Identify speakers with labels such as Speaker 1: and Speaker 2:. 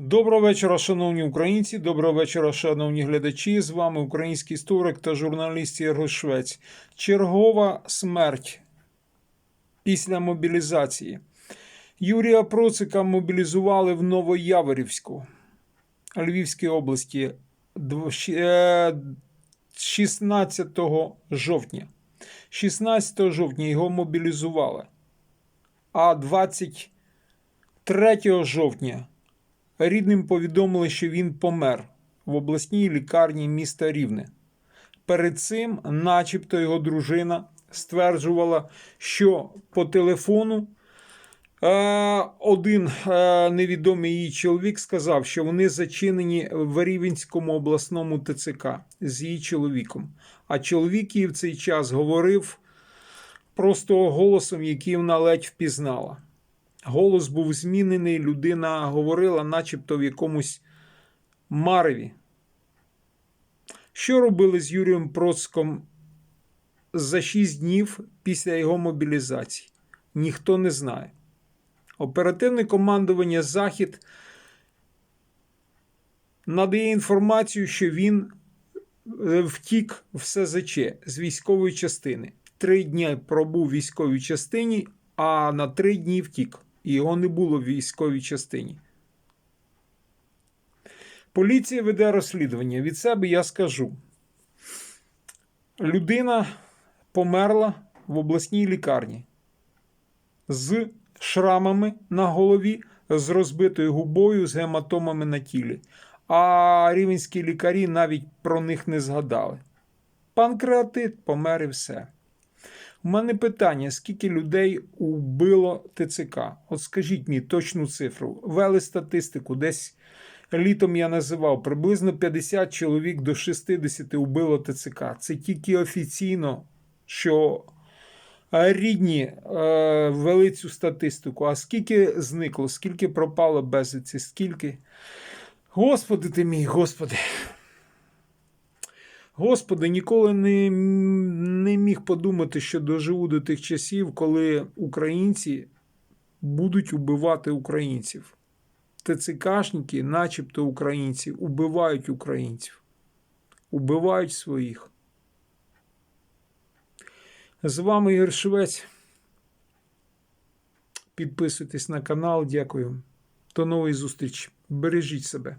Speaker 1: Доброго вечора, шановні українці. Доброго вечора, шановні глядачі. З вами український історик та журналіст Єрго Швець. Чергова смерть після мобілізації. Юрія Процика мобілізували в Новояворівську Львівській області е, 16 жовтня. 16 жовтня його мобілізували. А 23 жовтня рідним повідомили, що він помер в обласній лікарні міста Рівне. Перед цим, начебто, його дружина стверджувала, що по телефону е, один е, невідомий її чоловік сказав, що вони зачинені в Рівенському обласному ТЦК з її чоловіком. А чоловік їй в цей час говорив просто голосом, який вона ледь впізнала. Голос був змінений, людина говорила, начебто в якомусь мареві. Що робили з Юрієм Процком за шість днів після його мобілізації? Ніхто не знає. Оперативне командування Захід надає інформацію, що він е, втік в СЗЧ з військової частини. Три дні пробув в військовій частині, а на три дні втік. І його не було в військовій частині. Поліція веде розслідування. Від себе я скажу. Людина померла в обласній лікарні з шрамами на голові, з розбитою губою, з гематомами на тілі. А рівенські лікарі навіть про них не згадали. Панкреатит помер і все. У мене питання: скільки людей убило ТЦК? От скажіть мені точну цифру. Вели статистику, десь літом я називав приблизно 50 чоловік до 60 убило ТЦК. Це тільки офіційно, що рідні е, вели цю статистику. А скільки зникло, скільки пропало безвісти, скільки. Господи ти мій, Господи. Господи, ніколи не, не міг подумати, що доживу до тих часів, коли українці будуть убивати українців. ТЦКшники, начебто українці, убивають українців, убивають своїх. З вами Ігор Швець. Підписуйтесь на канал. Дякую. До нової зустрічі. Бережіть себе.